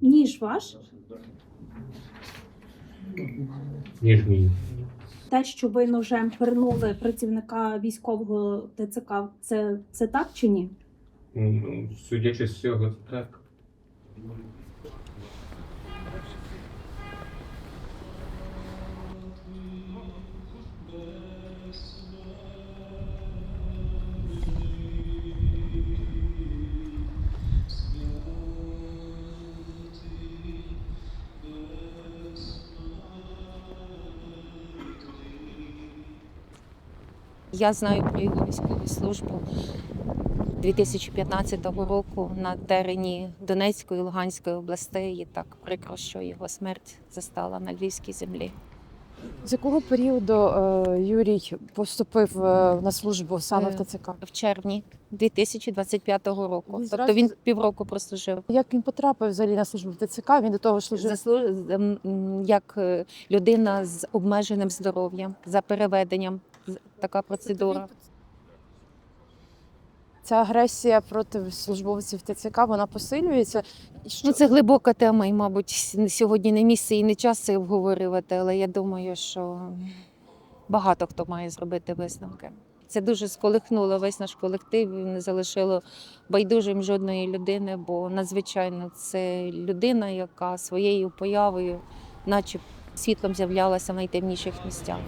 Ніж ваш? ніж мій. Те, що ви ножем пернули працівника військового ТЦК, це, це так чи ні? Ну, Судячи з цього, так. Я знаю про його військову службу 2015 року на терені Донецької і Луганської областей. І так прикро, що його смерть застала на львівській землі. З якого періоду е, Юрій поступив е, на службу саме в Е, ТЦК? В червні 2025 року. Він Тобто він півроку прослужив. Як він потрапив взагалі на службу в ТЦК? Він до того служив. Заслу... з- м, м, як людина з обмеженим здоров'ям за переведенням. Така процедура. Ця агресія проти службовців ТЦК вона посилюється. Ну, це глибока тема, і, мабуть, сьогодні не місце і не час це обговорювати, але я думаю, що багато хто має зробити висновки. Це дуже сколихнуло весь наш колектив, не залишило байдужим жодної людини, бо надзвичайно це людина, яка своєю появою, наче світлом з'являлася в найтемніших місцях.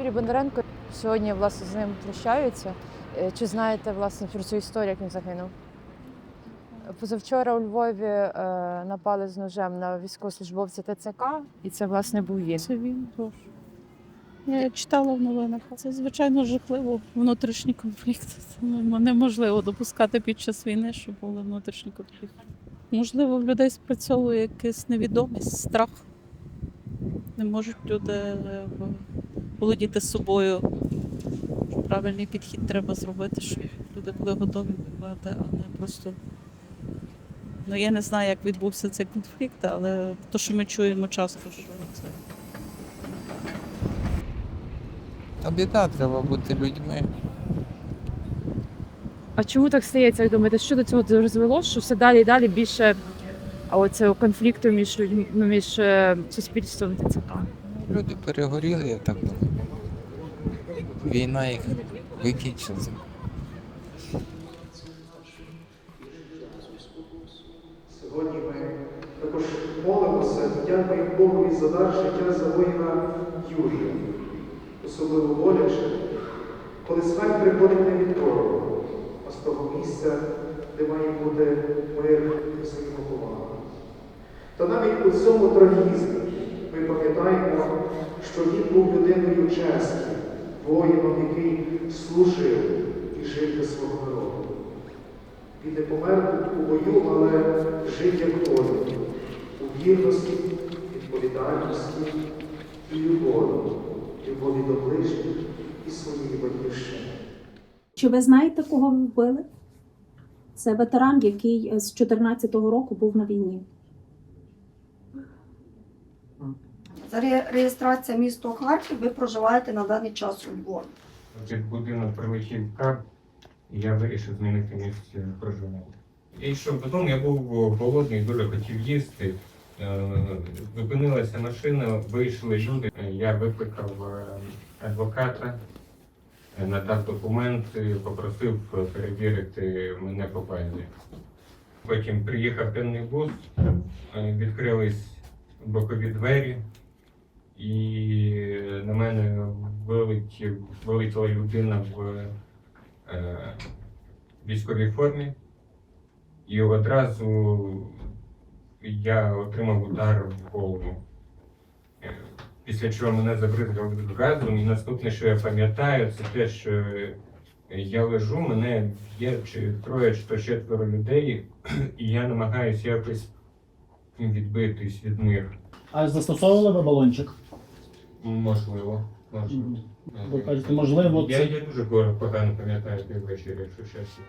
Юрій Бондаренко сьогодні власне з ним прощаються. Е, Чи знаєте власне про цю історію, як він загинув? Позавчора у Львові е, напали з ножем на військовослужбовця ТЦК, і це власне був він. Це він тож. Я читала в новинах. Це звичайно жахливо. Внутрішній конфлікт. Це ну, неможливо допускати під час війни, щоб були внутрішні конфлікти. Можливо, в людей спрацьовує якась невідомість, страх. Не можуть люди е, володіти собою. Правильний підхід треба зробити, щоб люди були готові воювати, а не просто. Ну, я не знаю, як відбувся цей конфлікт, але те, що ми чуємо часто, що це Та біда, треба бути людьми. А чому так стається? Як думаєте, що до цього розвело? Що все далі і далі більше а оцього конфлікту між людьми ну, між е, суспільством і ТЦК? Люди перегоріли, я так думаю. Війна їх викінчила. Сьогодні ми також молимося, дякуємо Богові за дар життя за воїна Юрія. Особливо боляче, коли смерть приходить не від а з того місця, де має бути мир і взаємоповага. Та навіть у цьому трагізмі ми пам'ятаємо, що він був людиною честі, воїном, який служив і жив для свого народу. Він не помер у бою, але жив як воїн, у вірності, відповідальності і любові, любові до ближніх і своєї батьківщини. Чи ви знаєте, кого ви вбили? Це ветеран, який з 2014 року був на війні. За реєстрація місто Харків ви проживаєте на даний час у Львові. Під будинок прилетів кап, і я вирішив змінити місце проживання. Я йшов додому, я був голодний, дуже хотів їсти. Е, Зупинилася машина, вийшли люди. Я викликав е, адвоката, е, надав документи, попросив перевірити мене по базі. Потім приїхав денний бус, відкрились бокові двері, і на мене вилетів, вилетіла людина в е, військовій формі, і одразу я отримав удар в голову. Е, Після чого мене забризгав газом, і наступне, що я пам'ятаю, це те, що я лежу, мене є чи троє, чи то четверо людей, і я намагаюся якось відбитись від них. А застосовували ви балончик? Можливо. Можливо. Ви кажете, можливо, Я, це я дуже погано погано пам'ятаю той вечір, якщо чесно.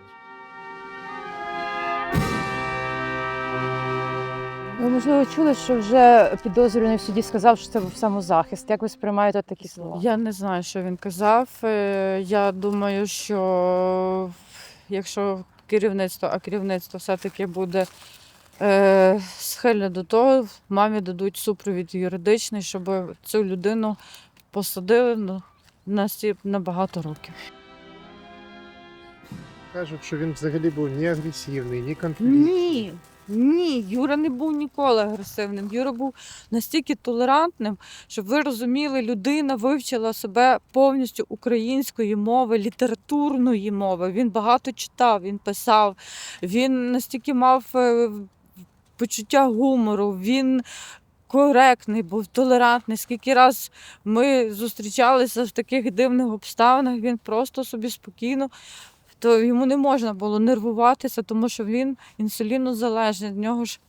Ви можливо чули, що вже підозрюваний в суді сказав, що це був самозахист. Як ви сприймаєте такі слова? Я не знаю, що він казав. Е, Я думаю, що якщо керівництво, а керівництво все-таки буде е, схильне до того, мамі дадуть супровід юридичний, щоб цю людину посадили на, на, на багато років. Кажуть, що він взагалі був ні агресивний, ні конфліктний. Ні, ні, Юра не був ніколи агресивним. Юра був настільки толерантним, щоб ви розуміли, людина вивчила себе повністю української мови, літературної мови. Він багато читав, він писав, він настільки мав е, почуття гумору. Він коректний, був толерантний. Скільки раз ми зустрічалися в таких дивних обставинах, він просто собі спокійно то йому не можна було нервуватися, тому що він інсулінозалежний, в нього ж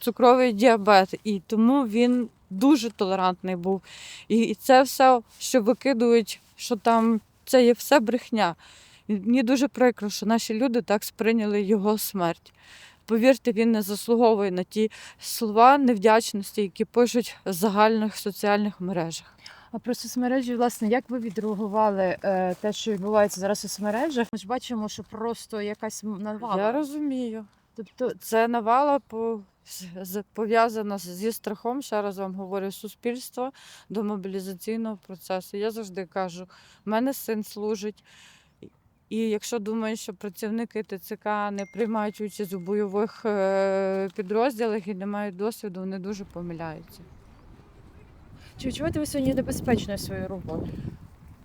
цукровий діабет, і тому він дуже толерантний був. І це все, що викидують, що там це є все брехня. Мені дуже прикро, що наші люди так сприйняли його смерть. Повірте, він не заслуговує на ті слова невдячності, які пишуть в загальних соціальних мережах. А про соцмережі, власне, як ви відреагували е, те, що відбувається зараз у соцмережах? Ми ж бачимо, що просто якась навала. Я розумію. Тобто це навала по пов'язана зі страхом, ще раз вам говорю, суспільства до мобілізаційного процесу. Я завжди кажу, в мене син служить. І якщо думають, що працівники ТЦК не приймають участь у бойових е, підрозділах і не мають досвіду, вони дуже помиляються. Чи відчуваєте ви сьогодні небезпечною свою роботу?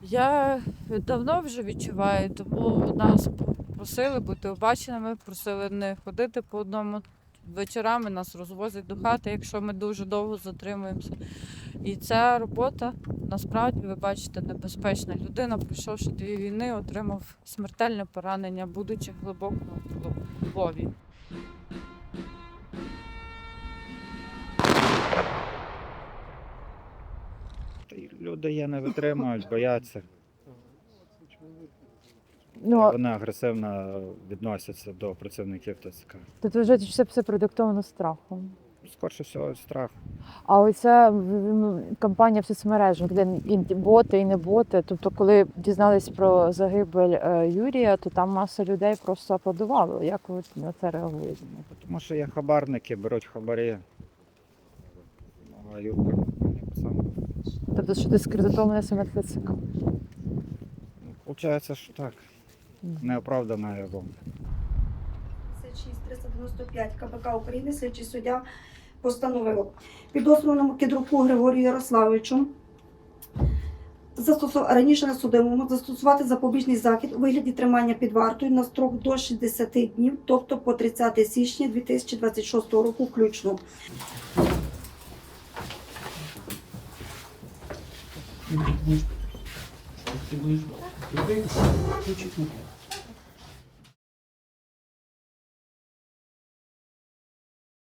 Я давно вже відчуваю, тому нас просили бути обаченими, просили не ходити по одному. Вечорами нас розвозять до хати, якщо ми дуже довго затримуємося. І ця робота насправді ви бачите небезпечна. Людина, пройшовши дві війни, отримав смертельне поранення, будучи глибоко в Львові. Люди є не витримують, бояться. Ну, Вони агресивно відносяться до працівників ТЦК. тобто вже все, все продиктовано страхом. Скорше всього, страх. А оця м, кампанія в соцмережах, де і боти, і не боти. Тобто, коли дізнались про загибель е, Юрія, то там маса людей просто аплодували. Як ви на це реагуєте? Тому що є хабарники, беруть хабарі. Ну, а Юрка. Тобто, що дискредитоване саме ТЦК? Ну, Получається, що так. Неоправдана його. 395 КПК України слідчий суддя постановив підозрюваному Кідруку Григорію Ярославовичу застосу... раніше на судимому застосувати запобіжний захід у вигляді тримання під вартою на строк до 60 днів, тобто по 30 січня 2026 року включно. Ти